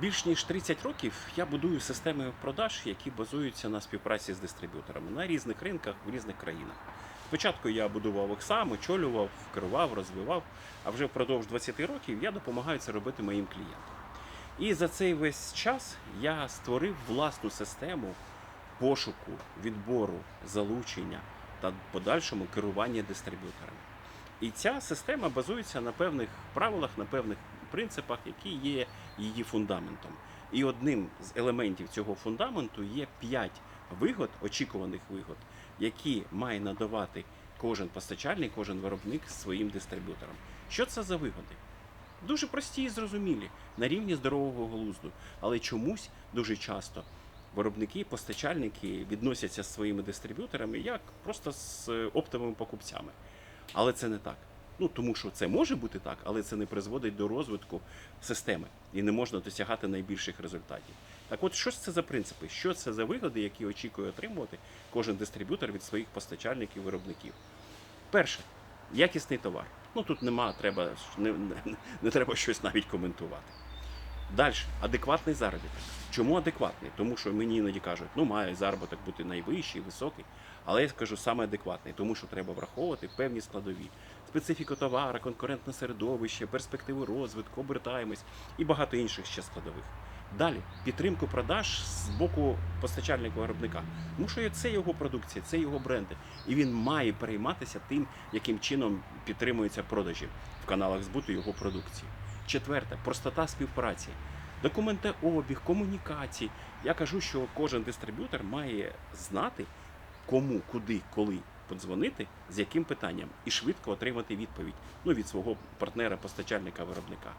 Більш ніж 30 років я будую системи продаж, які базуються на співпраці з дистриб'юторами на різних ринках в різних країнах. Спочатку я будував їх сам, очолював, керував, розвивав, а вже впродовж 20 років я допомагаю це робити моїм клієнтам. І за цей весь час я створив власну систему пошуку, відбору, залучення та подальшому керування дистриб'юторами. І ця система базується на певних правилах, на певних принципах, які є її фундаментом. І одним з елементів цього фундаменту є 5 вигод, очікуваних вигод, які має надавати кожен постачальник, кожен виробник своїм дистриб'юторам. Що це за вигоди? Дуже прості і зрозумілі на рівні здорового глузду, але чомусь дуже часто виробники, постачальники відносяться з своїми дистриб'юторами як просто з е, оптовими покупцями. Але це не так. Ну тому що це може бути так, але це не призводить до розвитку системи і не можна досягати найбільших результатів. Так от, що це за принципи? Що це за вигоди, які очікує отримувати кожен дистриб'ютор від своїх постачальників виробників? Перше, якісний товар. Ну тут нема, треба не, не, не треба щось навіть коментувати. Далі, адекватний заробіток. Чому адекватний? Тому що мені іноді кажуть, ну має заробіток бути найвищий, високий. Але я скажу саме адекватний, тому що треба враховувати певні складові. Специфіку товара, конкурентне середовище, перспективи розвитку, обертаємось і багато інших ще складових. Далі підтримку продаж з боку постачальника виробника. Тому що це його продукція, це його бренди, і він має перейматися тим, яким чином підтримуються продажі в каналах збуту його продукції. Четверте простота співпраці, документообіг, комунікації. Я кажу, що кожен дистриб'ютор має знати, кому, куди, коли подзвонити, з яким питанням, і швидко отримати відповідь ну, від свого партнера, постачальника, виробника.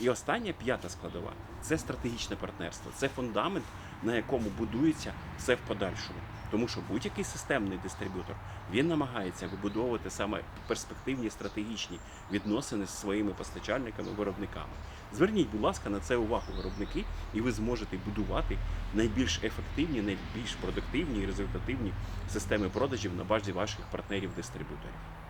І остання п'ята складова це стратегічне партнерство, це фундамент, на якому будується все в подальшому. Тому що будь-який системний дистриб'ютор він намагається вибудовувати саме перспективні стратегічні відносини з своїми постачальниками, виробниками. Зверніть, будь ласка, на це увагу виробники, і ви зможете будувати найбільш ефективні, найбільш продуктивні і результативні системи продажів на базі ваших партнерів-дистриб'юторів.